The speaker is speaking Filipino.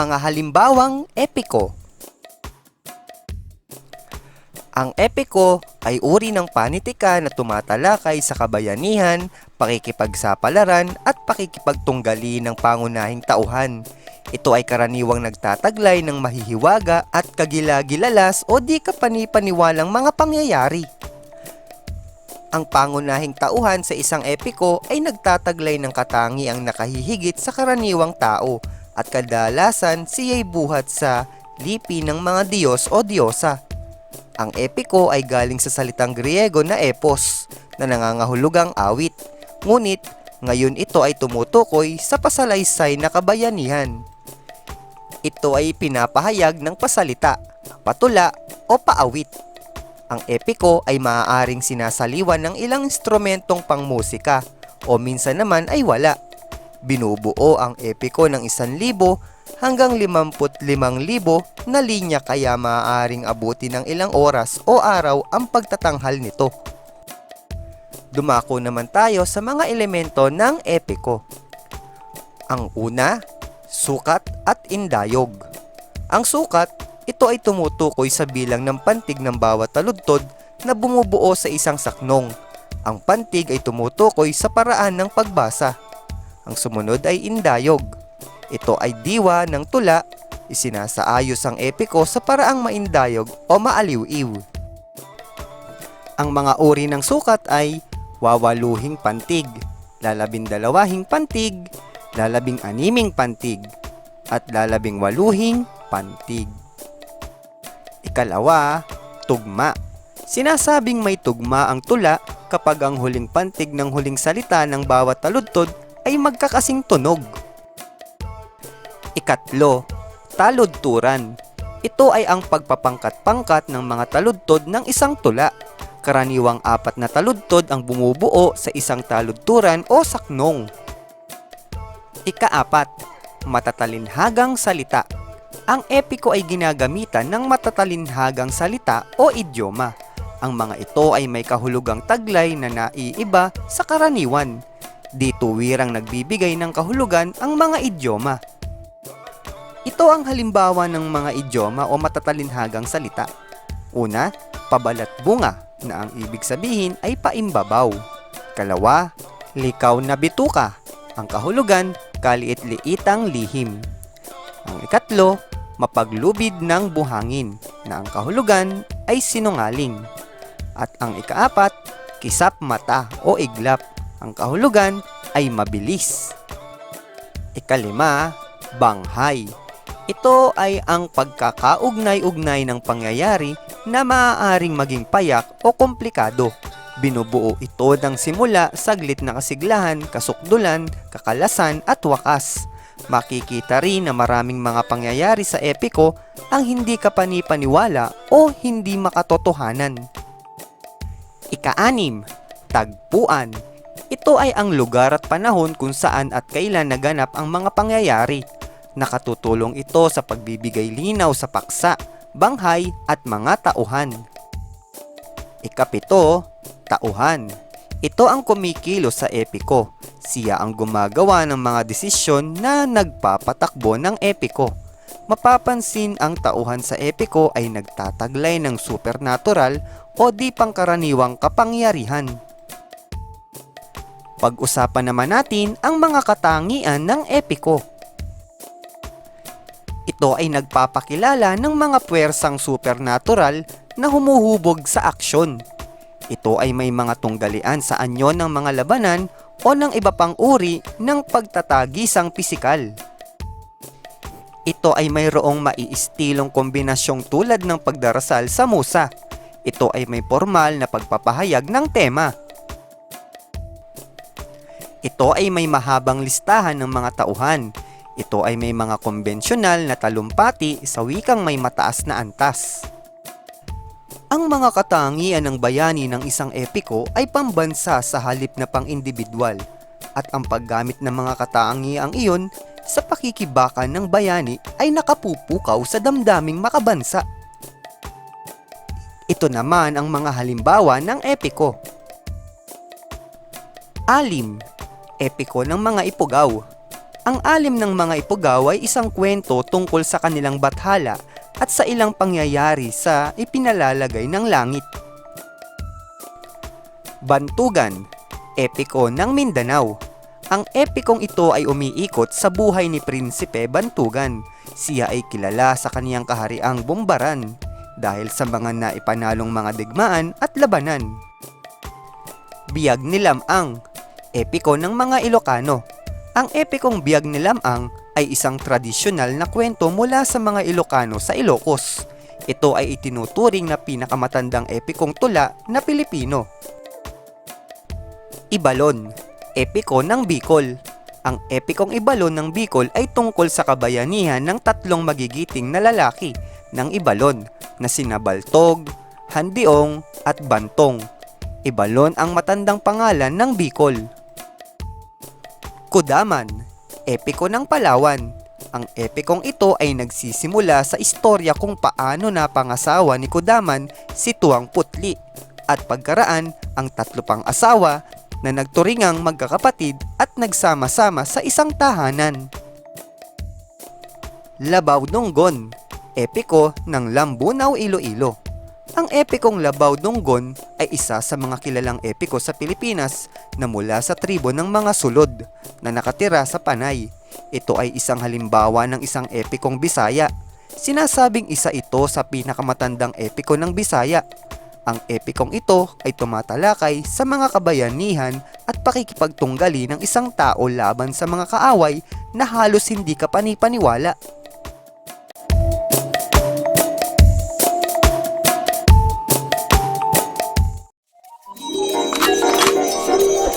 mga halimbawang epiko. Ang epiko ay uri ng panitika na tumatalakay sa kabayanihan, pakikipagsapalaran at pakikipagtunggali ng pangunahing tauhan. Ito ay karaniwang nagtataglay ng mahihiwaga at kagilagilalas o di kapanipaniwalang mga pangyayari. Ang pangunahing tauhan sa isang epiko ay nagtataglay ng katangiang nakahihigit sa karaniwang tao at kadalasan siya'y buhat sa lipi ng mga diyos o diyosa. Ang epiko ay galing sa salitang Griego na epos na nangangahulugang awit. Ngunit ngayon ito ay tumutukoy sa pasalaysay na kabayanihan. Ito ay pinapahayag ng pasalita, patula o paawit. Ang epiko ay maaaring sinasaliwan ng ilang instrumentong pangmusika o minsan naman ay wala. Binubuo ang epiko ng 1,000 hanggang 55,000 na linya kaya maaaring abuti ng ilang oras o araw ang pagtatanghal nito. Dumako naman tayo sa mga elemento ng epiko. Ang una, sukat at indayog. Ang sukat, ito ay tumutukoy sa bilang ng pantig ng bawat taludtod na bumubuo sa isang saknong. Ang pantig ay tumutukoy sa paraan ng pagbasa. Ang sumunod ay indayog. Ito ay diwa ng tula, isinasaayos ang epiko sa paraang maindayog o maaliw-iw. Ang mga uri ng sukat ay wawaluhing pantig, lalabindalawahing pantig, lalabing animing pantig, at lalabing waluhing pantig. Ikalawa, tugma. Sinasabing may tugma ang tula kapag ang huling pantig ng huling salita ng bawat taludtod ay magkakasing tunog. Ikatlo, taludturan. Ito ay ang pagpapangkat-pangkat ng mga taludtod ng isang tula. Karaniwang apat na taludtod ang bumubuo sa isang taludturan o saknong. Ikaapat, matatalinhagang salita. Ang epiko ay ginagamitan ng matatalinhagang salita o idioma. Ang mga ito ay may kahulugang taglay na naiiba sa karaniwan. Dito wirang nagbibigay ng kahulugan ang mga idioma. Ito ang halimbawa ng mga idioma o matatalinhagang salita. Una, pabalat bunga na ang ibig sabihin ay paimbabaw. Kalawa, likaw na bituka. Ang kahulugan, kaliit-liitang lihim. Ang ikatlo, mapaglubid ng buhangin na ang kahulugan ay sinungaling. At ang ikaapat, kisap mata o iglap. Ang kahulugan ay mabilis. Ikalima, banghay. Ito ay ang pagkakaugnay-ugnay ng pangyayari na maaaring maging payak o komplikado. Binubuo ito ng simula, saglit na kasiglahan, kasukdulan, kakalasan at wakas. Makikita rin na maraming mga pangyayari sa epiko ang hindi kapanipaniwala o hindi makatotohanan. Ika-anim, tagpuan. Ito ay ang lugar at panahon kung saan at kailan naganap ang mga pangyayari. Nakatutulong ito sa pagbibigay linaw sa paksa, banghay at mga tauhan. Ikapito, tauhan. Ito ang kumikilos sa epiko. Siya ang gumagawa ng mga desisyon na nagpapatakbo ng epiko. Mapapansin ang tauhan sa epiko ay nagtataglay ng supernatural o di pangkaraniwang kapangyarihan. Pag-usapan naman natin ang mga katangian ng epiko. Ito ay nagpapakilala ng mga puwersang supernatural na humuhubog sa aksyon. Ito ay may mga tunggalian sa anyo ng mga labanan o ng iba pang uri ng pagtatagisang pisikal. Ito ay mayroong maiistilong kombinasyong tulad ng pagdarasal sa musa. Ito ay may formal na pagpapahayag ng tema. Ito ay may mahabang listahan ng mga tauhan. Ito ay may mga konbensyonal na talumpati sa wikang may mataas na antas. Ang mga katangian ng bayani ng isang epiko ay pambansa sa halip na pang-individual at ang paggamit ng mga katangiang iyon sa pakikibakan ng bayani ay nakapupukaw sa damdaming makabansa. Ito naman ang mga halimbawa ng epiko. Alim, epiko ng mga ipugaw. Ang alim ng mga Ipugaw ay isang kwento tungkol sa kanilang bathala at sa ilang pangyayari sa ipinalalagay ng langit. Bantugan, epiko ng Mindanao. Ang epikong ito ay umiikot sa buhay ni Prinsipe Bantugan. Siya ay kilala sa kaniyang kahariang Bombaran dahil sa mga naipanalong mga digmaan at labanan. Biyag ni Lamang, epiko ng mga Ilocano. Ang epikong Biyag ni Lamang ay isang tradisyonal na kwento mula sa mga Ilocano sa Ilocos. Ito ay itinuturing na pinakamatandang epikong tula na Pilipino. Ibalon, epiko ng Bicol. Ang epikong Ibalon ng Bicol ay tungkol sa kabayanihan ng tatlong magigiting na lalaki ng Ibalon na sina Baltog, Handiong at Bantong. Ibalon ang matandang pangalan ng Bicol. Kudaman, epiko ng Palawan. Ang epikong ito ay nagsisimula sa istorya kung paano napangasawa ni Kudaman si Tuang Putli at pagkaraan ang tatlo pang asawa na nagturingang magkakapatid at nagsama-sama sa isang tahanan. Labaw Donggon, epiko ng Lambunaw Iloilo. Ang epikong Labaw Donggon ay isa sa mga kilalang epiko sa Pilipinas na mula sa tribo ng mga sulod na nakatira sa Panay. Ito ay isang halimbawa ng isang epikong Bisaya. Sinasabing isa ito sa pinakamatandang epiko ng Bisaya. Ang epikong ito ay tumatalakay sa mga kabayanihan at pakikipagtunggali ng isang tao laban sa mga kaaway na halos hindi ka